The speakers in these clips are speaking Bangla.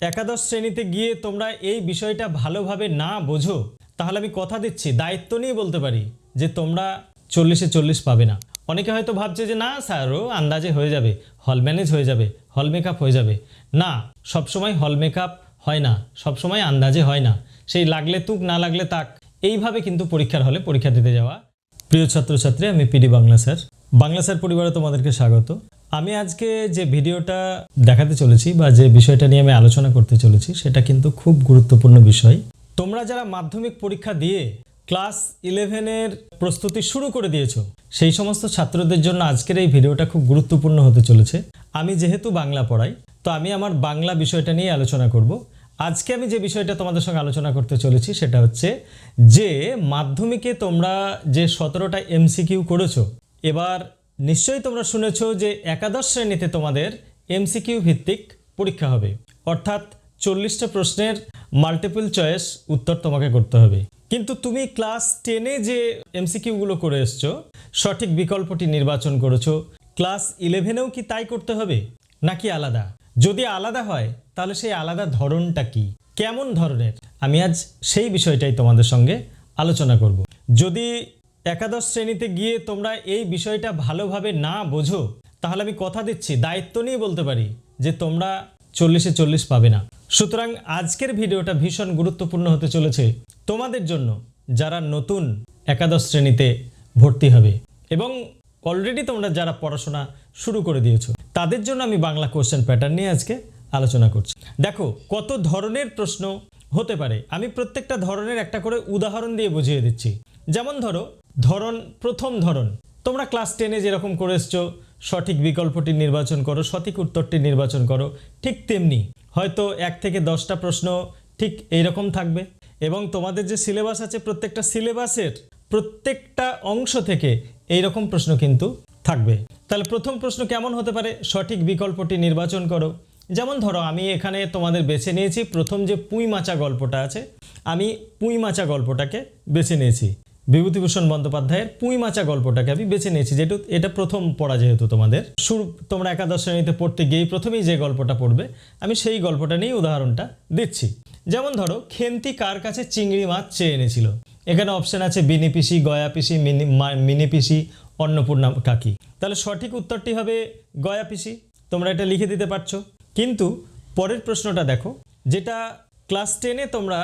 একাদশ শ্রেণীতে গিয়ে তোমরা এই বিষয়টা ভালোভাবে না বোঝো, তাহলে আমি কথা দিচ্ছি, দায়িত্ব নিয়ে বলতে পারি যে তোমরা চল্লিশে চল্লিশ পাবে না। অনেকে হয়তো ভাবছে যে, না স্যারও আন্দাজে হয়ে যাবে, হল ম্যানেজ হয়ে যাবে, হল মেকআপ হয়ে যাবে। না, সবসময় হল মেকআপ হয় না, সবসময় আন্দাজে হয় না। সেই লাগলে তুক, না লাগলে তাক, এইভাবে কিন্তু পরীক্ষার হলে পরীক্ষা দিতে যাওয়া। প্রিয় ছাত্রছাত্রী, আমি PD Bangla sir. Bangla sir পরিবারে তোমাদেরকে স্বাগত। আমি আজকে যে ভিডিওটা দেখাতে চলেছি বা যে বিষয়টা নিয়ে আমি আলোচনা করতে চলেছি, সেটা কিন্তু খুব গুরুত্বপূর্ণ বিষয়। তোমরা যারা মাধ্যমিক পরীক্ষা দিয়ে ক্লাস ইলেভেনের প্রস্তুতি শুরু করে দিয়েছ, সেই সমস্ত ছাত্রদের জন্য আজকের এই ভিডিওটা খুব গুরুত্বপূর্ণ হতে চলেছে। আমি যেহেতু বাংলা পড়াই, তো আমি আমার বাংলা বিষয়টা নিয়ে আলোচনা করব। আজকে আমি যে বিষয়টা তোমাদের সঙ্গে আলোচনা করতে চলেছি, সেটা হচ্ছে যে মাধ্যমিকে তোমরা যে সতেরোটা এমসিকিউ করেছ, এবার নিশ্চয়ই তোমরা শুনেছো যে একাদশ শ্রেণীতে তোমাদের এমসিকিউ ভিত্তিক পরীক্ষা হবে। অর্থাৎ চল্লিশটা প্রশ্নের মাল্টিপল চয়েস উত্তর তোমাকে করতে হবে। কিন্তু তুমি ক্লাস টেনে যে এমসিকিউগুলো করে এসছো, সঠিক বিকল্পটি নির্বাচন করেছ ক্লাস ইলেভেনেও কি তাই করতে হবে, নাকি আলাদা? যদি আলাদা হয়, তাহলে সেই আলাদা ধরনটা কি? কেমন ধরনের? আমি আজ সেই বিষয়টাই তোমাদের সঙ্গে আলোচনা করব। যদি একাদশ শ্রেণীতে গিয়ে তোমরা এই বিষয়টা ভালোভাবে না বোঝো, তাহলে আমি কথা দিচ্ছি, দায়িত্ব নিয়ে বলতে পারি যে তোমরা চল্লিশে চল্লিশ পাবে না। সুতরাং আজকের ভিডিওটা ভীষণ গুরুত্বপূর্ণ হতে চলেছে তোমাদের জন্য যারা নতুন একাদশ শ্রেণীতে ভর্তি হবে এবং অলরেডি তোমরা যারা পড়াশোনা শুরু করে দিয়েছ, তাদের জন্য আমি বাংলা কোশ্চেন প্যাটার্ন নিয়ে আজকে আলোচনা করছি। দেখো, কত ধরনের প্রশ্ন হতে পারে, আমি প্রত্যেকটা ধরনের একটা করে উদাহরণ দিয়ে বুঝিয়ে দিচ্ছি। যেমন ধরো ধরন, প্রথম ধরন। তোমরা ক্লাস টেনে যেরকম করে এসছো, সঠিক বিকল্পটি নির্বাচন করো, সঠিক উত্তরটি নির্বাচন করো, ঠিক তেমনি। হয়তো এক থেকে দশটা প্রশ্ন ঠিক এইরকম থাকবে। এবং তোমাদের যে সিলেবাস আছে, প্রত্যেকটা সিলেবাসের প্রত্যেকটা অংশ থেকে এই রকম প্রশ্ন কিন্তু থাকবে। তাহলে প্রথম প্রশ্ন কেমন হতে পারে? সঠিক বিকল্পটি নির্বাচন করো। যেমন ধরো, আমি এখানে তোমাদের বেছে নিয়েছি, প্রথম যে পুঁই মাচা গল্পটা আছে, আমি পুঁই মাচা গল্পটাকে বেছে নিয়েছি। বিভূতিভূষণ বন্দ্যোপাধ্যায়ের পুঁই মাচা গল্পটাকে আমি বেছে নিয়েছি, যেহেতু এটা প্রথম পড়া যেহেতু তোমাদের। শুরু, তোমরা একাদশ শ্রেণীতে পড়তে গিয়েই প্রথমেই যে গল্পটা পড়বে, আমি সেই গল্পটা নিয়েই উদাহরণটা দিচ্ছি। যেমন ধরো, খেন্তি কার কাছে চিংড়ি মাছ চেয়ে এনেছিল? এখানে অপশন আছে বিনি পিসি, গয়া পিসি, মিনি মিনি পিসি, অন্নপূর্ণা কাকি। তাহলে সঠিক উত্তরটি হবে গয়া পিসি, তোমরা এটা লিখে দিতে পারছ। কিন্তু পরের প্রশ্নটা দেখো, যেটা ক্লাস টেনে তোমরা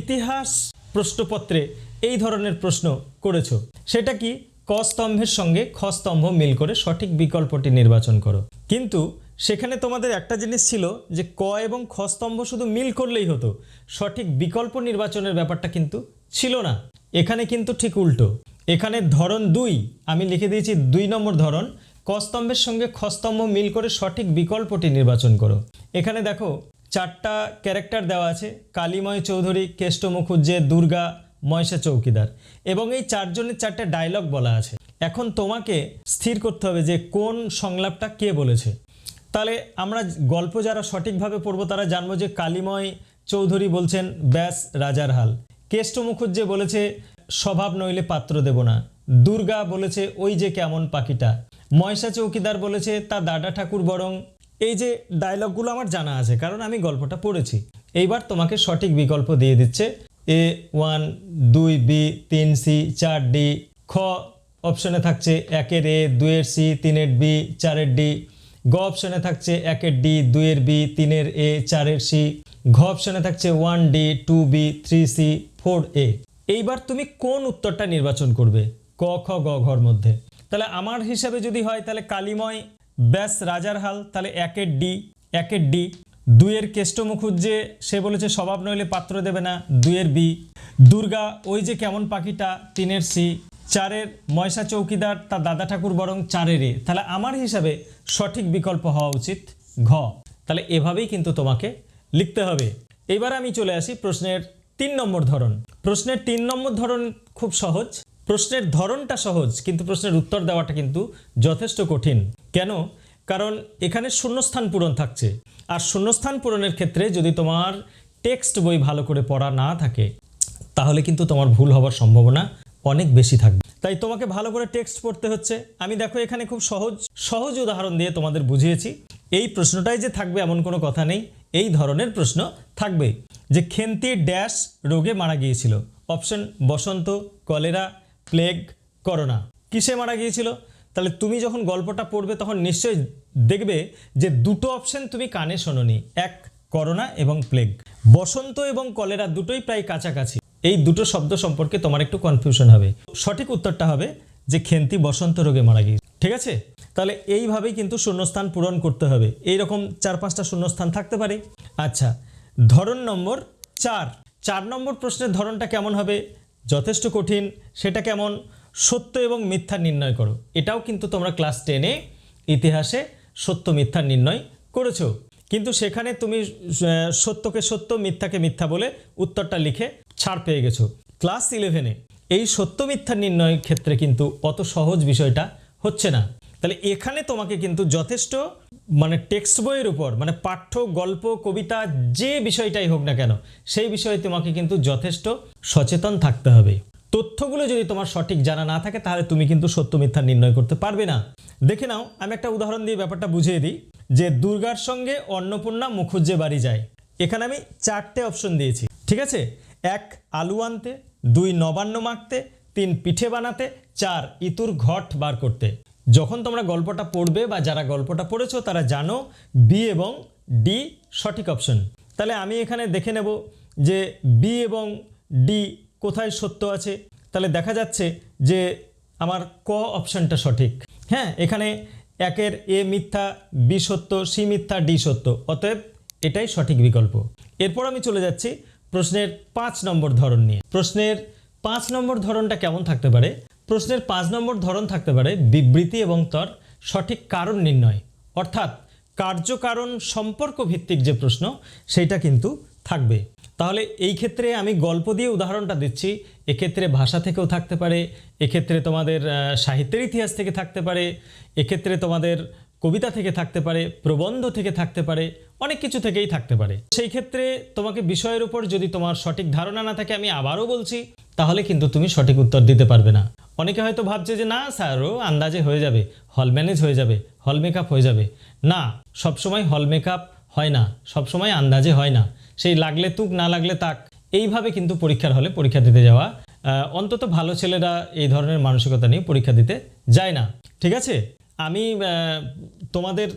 ইতিহাস প্রশ্নপত্রে এই ধরনের প্রশ্ন করেছ। সেটা কি ক স্তম্ভের সঙ্গে খ স্তম্ভ মিল করে সঠিক বিকল্পটি নির্বাচন করো। কিন্তু সেখানে তোমাদের একটা জিনিস ছিল যে ক এবং খ স্তম্ভ শুধু মিল করলেই হতো। সঠিক বিকল্প নির্বাচনের ব্যাপারটা কিন্তু ছিল না। এখানে কিন্তু ঠিক উল্টো। এখানে ধরন দুই, আমি লিখে দিয়েছি দুই নম্বর ধরন, ক স্তম্ভের সঙ্গে খ স্তম্ভ মিল করে সঠিক বিকল্পটি নির্বাচন করো। এখানে দেখো চারটা ক্যারেক্টার দেওয়া আছে, কালীময় চৌধুরী, কেষ্ট মুখুজ্জে, দুর্গা ময়সা চৌকিদার। এবং এই চারজনের চারটে ডায়লগ বলা আছে। এখন তোমাকে স্থির করতে হবে যে কোন সংলাপটা কে বলেছে। তাহলে আমরা গল্প যারা সঠিকভাবে পড়ব, তারা জানব যে কালীময় চৌধুরী বলছেন, ব্যাস, রাজার হাল। কেষ্ট মুখুজ্জে বলেছে, স্বভাব নইলে পাত্র দেব না। দুর্গা বলেছে, ওই যে কেমন পাখিটা। ময়সা চৌকিদার বলেছে, তা দাদা ঠাকুর বরং এই যে ডায়লগগুলো আমার জানা আছে, কারণ আমি গল্পটা পড়েছি। এইবার তোমাকে সঠিক বিকল্প দিয়ে দিচ্ছে এ ওয়ান দুই বি তিন সি চার ডি খ অপশনে থাকছে একের এ দুইয়ের সি তিনের বি চারের ডি গ অপশনে থাকছে একের ডি দুইয়ের বি তিনের এ চারের সি ঘ অপশনে থাকছে one D two B three C four A এইবার তুমি কোন উত্তরটা নির্বাচন করবে? ক, খ, গ, ঘর মধ্যে। তাহলে আমার হিসাবে যদি হয়, তাহলে কালিময় ব্যাস রাজার হাল, তাহলে একের ডি একের ডি। দুইয়ের কেষ্ট মুখুজ্জে সে বলেছে, স্বভাব নইলে পাত্র দেবে না। দুইয়ের বি, দুর্গা, ওই যে কেমন পাখিটা তিনের সি। চারের ময়সা চৌকিদার, তার দাদা ঠাকুর বরং চারের এ তাহলে আমার হিসাবে সঠিক বিকল্প হওয়া উচিত ঘ। তাহলে এভাবেই কিন্তু তোমাকে লিখতে হবে। এবার আমি চলে আসি প্রশ্নের তিন নম্বর ধরন। প্রশ্নের তিন নম্বর ধরন খুব সহজ। প্রশ্নের ধরনটা সহজ, কিন্তু প্রশ্নের উত্তর দেওয়াটা কিন্তু যথেষ্ট কঠিন। কেন? কারণ এখানে শূন্যস্থান পূরণ থাকছে। আর শূন্যস্থান পূরণের ক্ষেত্রে যদি তোমার টেক্সট বই ভালো করে পড়া না থাকে, তাহলে কিন্তু তোমার ভুল হওয়ার সম্ভাবনা অনেক বেশি থাকবে। তাই তোমাকে ভালো করে টেক্সট পড়তে হচ্ছে। আমি দেখো এখানে খুব সহজ সহজ উদাহরণ দিয়ে তোমাদের বুঝিয়েছি। এই প্রশ্নটাই যে থাকবে এমন কোনো কথা নেই। এই ধরনের প্রশ্ন থাকবে যে খেন্তি ড্যাশ রোগে মারা গিয়েছিল। অপশন বসন্ত, কলেরা, প্লেগ, করোনা। কিসে মারা গিয়েছিল? তাহলে তুমি যখন গল্পটা পড়বে তখন নিশ্চয়ই দেখবে যে দুটো অপশন তুমি কানে শোনোনি। এক করোনা এবং প্লেগ বসন্ত এবং কলেরা দুটোই প্রায় কাছাকাছি। এই দুটো শব্দ সম্পর্কে তোমার একটু কনফিউশন হবে। সঠিক উত্তরটা হবে যে খেন্তি বসন্ত রোগে মারা গিয়েছে। ঠিক আছে? তাহলে এইভাবেই কিন্তু শূন্যস্থান পূরণ করতে হবে। এই রকম চার পাঁচটা শূন্যস্থান থাকতে পারে। আচ্ছা ধরন নম্বর চার। চার নম্বর প্রশ্নের ধরনটা কেমন হবে? যথেষ্ট কঠিন। সেটা কেমন? সত্য এবং মিথ্যা নির্ণয় করো। এটাও কিন্তু তোমরা ক্লাস টেনে ইতিহাসে সত্য, মিথ্যা নির্ণয় করেছ। কিন্তু সেখানে তুমি সত্যকে সত্য, মিথ্যাকে মিথ্যা বলে উত্তরটা লিখে ছাড় পেয়ে গেছো। ক্লাস ইলেভেনে এই সত্য, মিথ্যা নির্ণয়ের ক্ষেত্রে কিন্তু অত সহজ বিষয়টা হচ্ছে না। তাহলে এখানে তোমাকে কিন্তু যথেষ্ট মানে টেক্সট বইয়ের উপর মানে পাঠ্য, গল্প, কবিতা যে বিষয়টাই হোক না কেন, সেই বিষয়ে তোমাকে কিন্তু যথেষ্ট সচেতন থাকতে হবে। তথ্যগুলো যদি তোমার সঠিক জানা না থাকে, তাহলে তুমি কিন্তু সত্য মিথ্যা নির্ণয় করতে পারবে না। দেখে নাও, আমি একটা উদাহরণ দিয়ে ব্যাপারটা বুঝিয়ে দিই, যে দুর্গার সঙ্গে অন্নপূর্ণা মুখুজ্জে বাড়ি যায়। এখানে আমি চারটে অপশন দিয়েছি, ঠিক আছে? এক, আলু আনতে, দুই, নবান্ন মাখতে, তিন, পিঠে বানাতে, চার ইতুর ঘট বার করতে। যখন তোমরা গল্পটা পড়বে বা যারা গল্পটা পড়েছো, তারা জানো বি এবং ডি সঠিক অপশন তাহলে আমি এখানে দেখে নেব যে বি এবং ডি কোথায় সত্য আছে? তাহলে দেখা যাচ্ছে যে আমার ক অপশনটা সঠিক। হ্যাঁ এখানে একের এ মিথ্যা, বি সত্য, সি মিথ্যা, ডি সত্য। অতএব এটাই সঠিক বিকল্প। এরপর আমি চলে যাচ্ছি প্রশ্নের পাঁচ নম্বর ধরন নিয়ে। প্রশ্নের পাঁচ নম্বর ধরনটা কেমন থাকতে পারে? প্রশ্নের পাঁচ নম্বর ধরন থাকতে পারে বিবৃতি এবং তার সঠিক কারণ নির্ণয়। অর্থাৎ কার্যকারণ সম্পর্ক ভিত্তিক যে প্রশ্ন, সেটা কিন্তু থাকবে। তাহলে এই ক্ষেত্রে আমি গল্প দিয়ে উদাহরণটা দিচ্ছি। এক্ষেত্রে ভাষা থেকেও থাকতে পারে, এক্ষেত্রে তোমাদের সাহিত্যের ইতিহাস থেকে থাকতে পারে, এক্ষেত্রে তোমাদের কবিতা থেকে থাকতে পারে, প্রবন্ধ থেকে থাকতে পারে, অনেক কিছু থেকেই থাকতে পারে। সেই ক্ষেত্রে তোমাকে বিষয়ের উপর যদি তোমার সঠিক ধারণা না থাকে, আমি আবারও বলছি, তাহলে কিন্তু তুমি সঠিক উত্তর দিতে পারবে না। অনেকে হয়তো ভাবছে যে, না স্যারও আন্দাজে হয়ে যাবে, হল ম্যানেজ হয়ে যাবে, হল মেকআপ হয়ে যাবে। না, সবসময় হল মেকআপ হয় না, সবসময় আন্দাজে হয় না। সেই লাগলে তুক, না লাগলে তাক। এইভাবে কিন্তু পরীক্ষার হলে পরীক্ষা দিতে যাওয়া অন্তত ভালো ছেলেরা এই ধরনের মানসিকতা নিয়ে পরীক্ষা দিতে যায় না। ঠিক আছে? আমি তোমাদের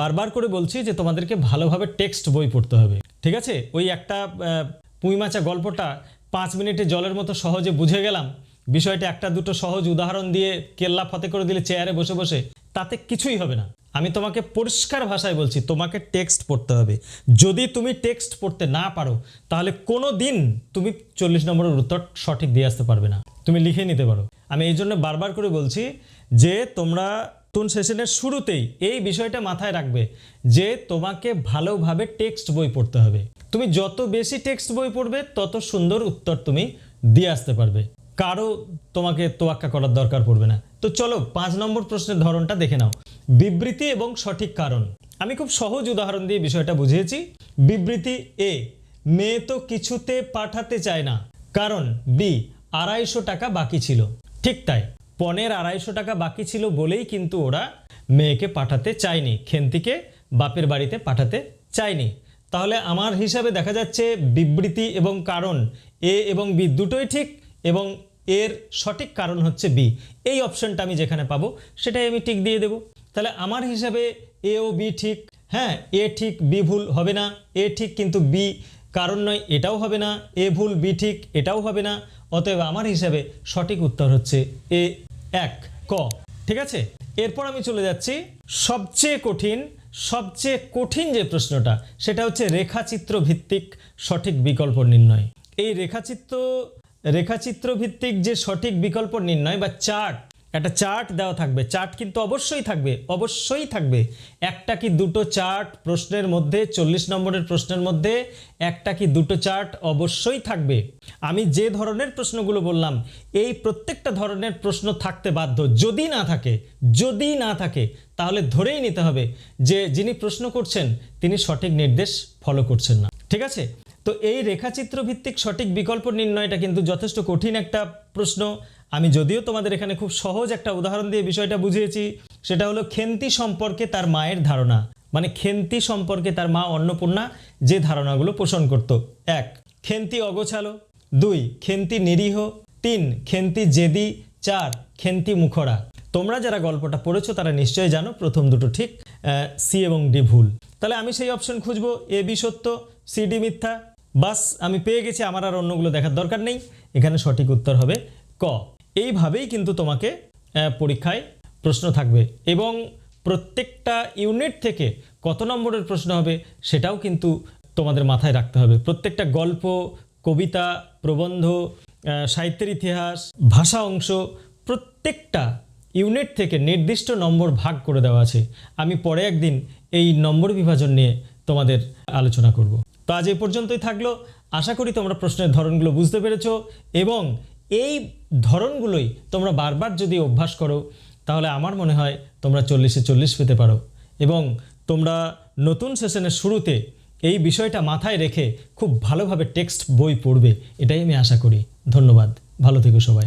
বারবার করে বলছি যে তোমাদেরকে ভালোভাবে টেক্সট বই পড়তে হবে। ঠিক আছে? ওই একটা পুঁইমাচা গল্পটা পাঁচ মিনিটে জলের মতো সহজে বুঝে গেলাম। বিষয়টা একটা দুটো সহজ উদাহরণ দিয়ে কেল্লা ফতে করে দিলে চেয়ারে বসে বসে তাতে কিছুই হবে না। আমি তোমাকে পরিষ্কার ভাষায় বলছি, তোমাকে টেক্সট পড়তে হবে। যদি তুমি টেক্সট পড়তে না পারো, তাহলে কোনো দিন তুমি চল্লিশ নম্বরের উত্তর সঠিক দিয়ে আসতে পারবে না। তুমি লিখে নিতে পারো। আমি এই জন্য বারবার করে বলছি যে তোমরা নতুন সেশনের শুরুতেই এই বিষয়টা মাথায় রাখবে যে তোমাকে ভালোভাবে টেক্সট বই পড়তে হবে। তুমি যত বেশি টেক্সট বই পড়বে, তত সুন্দর উত্তর তুমি দিয়ে আসতে পারবে। কারও তোমাকে তোয়াক্কা করার দরকার পড়বে না। তো চলো, পাঁচ নম্বর প্রশ্নের ধরনটা দেখে নাও। বিবৃতি এবং সঠিক কারণ। আমি খুব সহজ উদাহরণ দিয়ে বিষয়টা বুঝিয়েছি। বিবৃতি এ, মেয়ে তো কিছুতে পাঠাতে চায় না। কারণ বি আড়াইশো টাকা বাকি ছিল। ঠিক তাই, পনেরো আড়াইশো টাকা বাকি ছিল বলেই কিন্তু ওরা মেয়েকে পাঠাতে চায়নি, খেন্তিকে বাপের বাড়িতে পাঠাতে চায়নি। তাহলে আমার হিসাবে দেখা যাচ্ছে বিবৃতি এবং কারণ এ এবং বি দুটোই ঠিক এবং এর সঠিক কারণ হচ্ছে বি। এই অপশনটা আমি যেখানে পাবো, সেটাই আমি টিক দিয়ে দেবো। তাহলে আমার হিসাবে এ ও বি ঠিক। হ্যাঁ এ ঠিক বি ভুল হবে না। এ ঠিক কিন্তু বি কারণ নয়, এটাও হবে না। এ ভুল বি ঠিক, এটাও হবে না। অতএব আমার হিসাবে সঠিক উত্তর হচ্ছে এ এক, ক। ঠিক আছে? এরপর আমি চলে যাচ্ছি। সবচেয়ে কঠিন সবচেয়ে কঠিন যে প্রশ্নটা, সেটা হচ্ছে রেখাচিত্র ভিত্তিক সঠিক বিকল্প নির্ণয়। এই রেখাচিত্র রেখাচিত্র ভিত্তিক যে সঠিক বিকল্প নির্ণয় বা চার্ট একটা চার্ট দেওয়া থাকবে। চার্ট কিন্তু অবশ্যই থাকবে অবশ্যই থাকবে। একটা কি দুটো চার্ট প্রশ্নের মধ্যে, চল্লিশ নম্বরের প্রশ্নের মধ্যে, একটা কি দুটো চার্ট অবশ্যই থাকবে। আমি যে ধরনের প্রশ্নগুলো বললাম, এই প্রত্যেকটা ধরনের প্রশ্ন থাকতে বাধ্য। যদি না থাকে, যদি না থাকে, তাহলে ধরেই নিতে হবে যে যিনি প্রশ্ন করছেন, তিনি সঠিক নির্দেশ ফলো করছেন না। ঠিক আছে? তো এই রেখাচিত্র ভিত্তিক সঠিক বিকল্প নির্ণয়টা কিন্তু যথেষ্ট কঠিন একটা প্রশ্ন। আমি যদিও তোমাদের এখানে খুব সহজ একটা উদাহরণ দিয়ে বিষয়টা বুঝিয়েছি, সেটা হলো খেন্তি সম্পর্কে তার মায়ের ধারণা। মানে খেন্তি সম্পর্কে তার মা অন্নপূর্ণা যে ধারণাগুলো পোষণ করত। এক, খেন্তি অগোছালো। দুই, খেন্তি নিরীহ। তিন, খেন্তি জেদি। চার, খেন্তি মুখরা। তোমরা যারা গল্পটা পড়েছো, তারা নিশ্চয়ই জানো প্রথম দুটো ঠিক সি এবং ডি ভুল। তাহলে আমি সেই অপশন খুঁজবো, এ বি সত্য, সি ডি মিথ্যা বাস, আমি পেয়ে গেছি, আমার আর অন্যগুলো দেখার দরকার নেই। এখানে সঠিক উত্তর হবে ক। এইভাবেই কিন্তু তোমাকে পরীক্ষায় প্রশ্ন থাকবে এবং প্রত্যেকটা ইউনিট থেকে কত নম্বরের প্রশ্ন হবে সেটাও কিন্তু তোমাদের মাথায় রাখতে হবে। প্রত্যেকটা গল্প, কবিতা, প্রবন্ধ সাহিত্যের ইতিহাস, ভাষা অংশ, প্রত্যেকটা ইউনিট থেকে নির্দিষ্ট নম্বর ভাগ করে দেওয়া আছে। আমি পরে একদিন এই নম্বর বিভাজন নিয়ে তোমাদের আলোচনা করব। তো আজ এই পর্যন্তই থাকল। আশা করি তোমরা প্রশ্নের ধরনগুলো বুঝতে পেরেছ এবং এই ধরনগুলোই তোমরা বারবার যদি অভ্যাস করো, তাহলে আমার মনে হয় তোমরা চল্লিশে চল্লিশ পেতে পারো। এবং তোমরা নতুন সেশনের শুরুতে এই বিষয়টা মাথায় রেখে খুব ভালোভাবে টেক্সট বই পড়বে, এটাই আমি আশা করি। ধন্যবাদ। ভালো থেকো সবাই।